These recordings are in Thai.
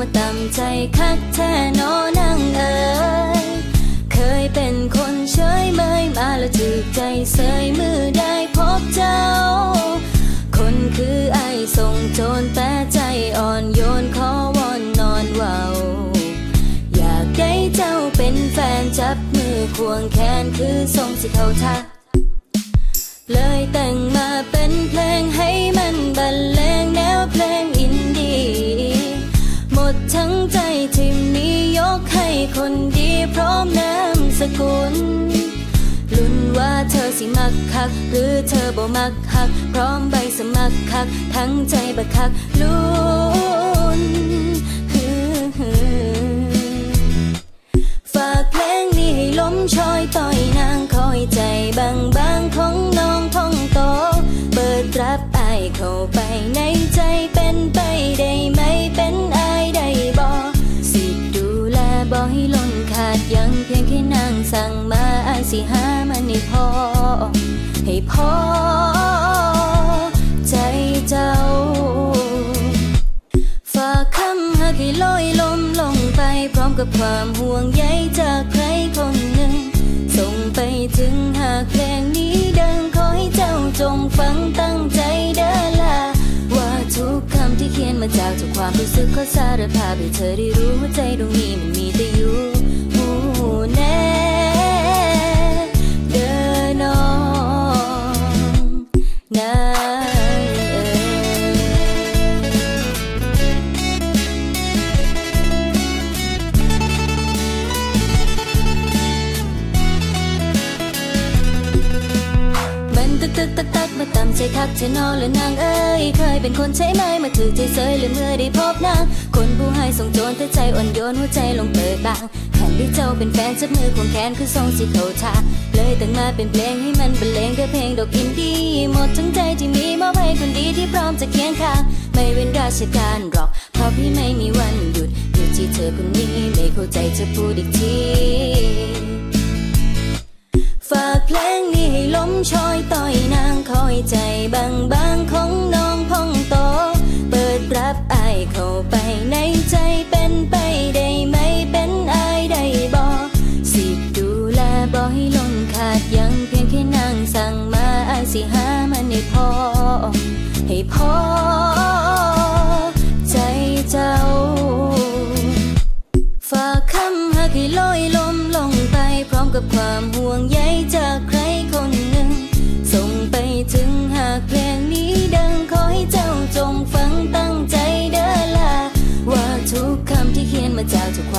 ว่าตำใจคักแท้นอนางเอ๋ยเคยเป็นคนเฉยเมยมาแล้วถูกใจเสยมือได้พบเจ้า คนคือไอส่งโจรแต่ใจอ่อนโยนขอวอนนอนเว้าอยากได้เจ้าเป็นแฟนจับมือควงแขนคือทรงสิเขาท่าเลยแต่งมาเป็นเพลง คนดีพร้อมน้ำสกุลลุ้นว่าเธอสิมักคัก หรือเธอบ่มักคัก พร้อมใบสมัครคัก ทั้งใจบักคักลุ้นฝ ดยังเพียงแค่นางสั่งมาอายสิหามันให้พอ ให้พอ ใจเจ้า ฝากคำหักให้ลอยลมลงไปพร้อมกับความห่วงใยจากใครคนหนึ่ง ส่งไปถึงหากเพลงนี้ดังขอให้เจ้าจงฟังตั้งใจเด้อล่ะว่าทุกคำที่เขียนมาจากทุกความรู้สึกขอสารภาพให้เธอได้รู้ว่าใจตรงนี้มันมี ตึกตึกตักตักมาตามใจทักเธอนอนและนางเอ้ยเคยเป็นคนใช้ไม้มาถือใจเสยหรือเมื่อได้พบนาง คนผู้ให้ส่งโจรแต่ใจอ่อนโยนหัวใจลงเปิดบางขันที่เจ้าเป็นแฟนจับมือควงแขนคือทรงสิเขาทาเลยแต่งมาเป็นเพลงให้มันบรรเลงด้วยเพลงดอกอินดี้หมดทั้งใจที่มีมอบให้คนดีที่พร้อมจะเคียงข้างไม่เว้นราชการหรอกเพราะพี่ไม่มีวันหยุดอยู่ที่เธอคนนี้ไม่เข้าใจจะพูดอีกที ใจบางบางๆของน้องพองโต เปิดรับอายเข้าไปในใจเป็นไปได้ไหมเป็นอายได้บอสิดูแลบ่ให้ล้นขาดยังเพียงแค่นางสั่งมาอายสิหามันให้พอ ให้พอใจเจ้า ฝากคำหักให้ลอยลมลงไปพร้อมกับความห่วงใยจากใคร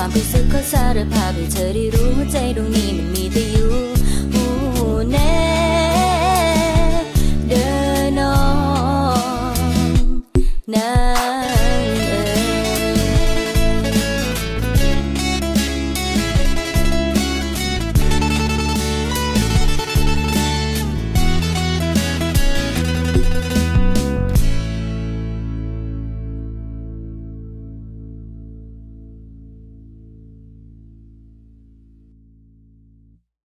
คำที่เขียนมาจากทุกความรู้สึกขอสารภาพให้เธอได้รู้ว่าใจดวงนี้มันมีแต่